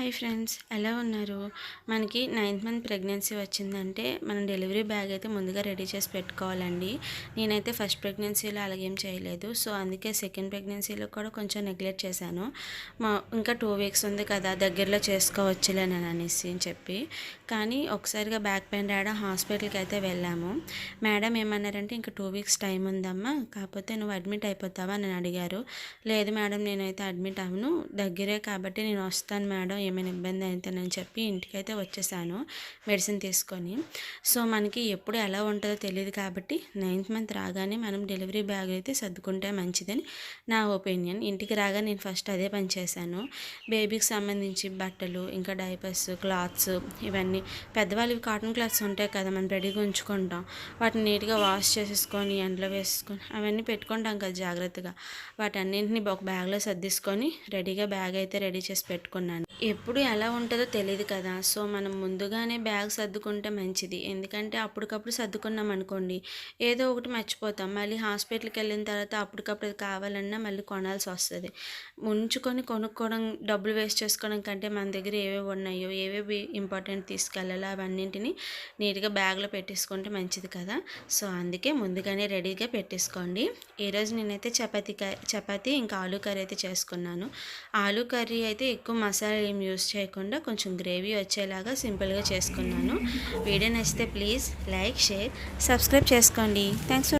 Hi friends ఎలా ఉన్నారు? మనకి నైన్త్ మంత్ ప్రెగ్నెన్సీ వచ్చిందంటే మనం డెలివరీ బ్యాగ్ అయితే ముందుగా రెడీ చేసి పెట్టుకోవాలండి. నేనైతే ఫస్ట్ ప్రెగ్నెన్సీలో అలాగేం చేయలేదు. సో అందుకే సెకండ్ ప్రెగ్నెన్సీలో కూడా కొంచెం నెగ్లెక్ట్ చేశాను. మా ఇంకా టూ వీక్స్ ఉంది కదా దగ్గరలో చేసుకోవచ్చులే అనేసి అని చెప్పి. కానీ ఒకసారిగా బ్యాక్ పెయిన్ రావడం హాస్పిటల్కి అయితే వెళ్ళాము. మేడం ఏమన్నారంటే ఇంకా టూ వీక్స్ టైం ఉందమ్మా కాకపోతే నువ్వు అడ్మిట్ అయిపోతావా? అని అడిగారు. లేదు మేడం నేనైతే అడ్మిట్ అవ్వను దగ్గరే కాబట్టి నేను వస్తాను మేడం ఏమైనా ఇబ్బంది అవుతుందని చెప్పి ఇంటికైతే వచ్చేసాను మెడిసిన్ తీసుకొని. సో మనకి ఎప్పుడు ఎలా ఉంటుందో తెలియదు కాబట్టి నైన్త్ మంత్ రాగానే మనం డెలివరీ బ్యాగ్ అయితే సర్దుకుంటే మంచిదని నా ఒపీనియన్. ఇంటికి రాగా నేను ఫస్ట్ అదే పని చేశాను. బేబీకి సంబంధించి బట్టలు ఇంకా డైపర్స్ క్లాత్స్ ఇవన్నీ పెద్దవాళ్ళవి కాటన్ క్లాత్స్ ఉంటాయి కదా మనం రెడీగా ఉంచుకుంటాం. వాటిని నీట్గా వాష్ చేసేసుకొని ఎండలో వేసుకొని అవన్నీ పెట్టుకుంటాం కదా జాగ్రత్తగా. వాటన్నింటిని ఒక బ్యాగ్లో సర్దిసుకొని రెడీగా బ్యాగ్ అయితే రెడీ చేసి పెట్టుకున్నాను. ఎప్పుడు ఎలా ఉంటుందో తెలియదు కదా. సో మనం ముందుగానే బ్యాగ్ సర్దుకుంటే మంచిది. ఎందుకంటే అప్పటికప్పుడు సర్దుకున్నాం అనుకోండి. ఏదో ఒకటి మర్చిపోతాం. మళ్ళీ హాస్పిటల్కి వెళ్ళిన తర్వాత అప్పటికప్పుడు అది కావాలన్నా మళ్ళీ కొనాల్సి వస్తుంది. ఉంచుకొని కొనుక్కోవడం డబ్బులు వేస్ట్ చేసుకోవడం కంటే మన దగ్గర ఏవేవి ఉన్నాయో ఏవేవి ఇంపార్టెంట్ తీసుకెళ్ళాలో అవన్నింటిని నీట్గా బ్యాగ్లో పెట్టేసుకుంటే మంచిది కదా. సో అందుకే ముందుగానే రెడీగా పెట్టేసుకోండి. ఈరోజు నేనైతే చపాతీ చపాతీ ఇంకా ఆలూ కర్రీ అయితే చేసుకున్నాను. ఆలూ కర్రీ అయితే ఎక్కువ మసాలా ఏం యూస్ చేయకుండా కొంచెం గ్రేవీ వచ్చేలాగా సింపుల్గా చేసుకున్నాను. వీడియో నచ్చితే ప్లీజ్ లైక్ షేర్ సబ్స్క్రైబ్ చేసుకోండి. థ్యాంక్స్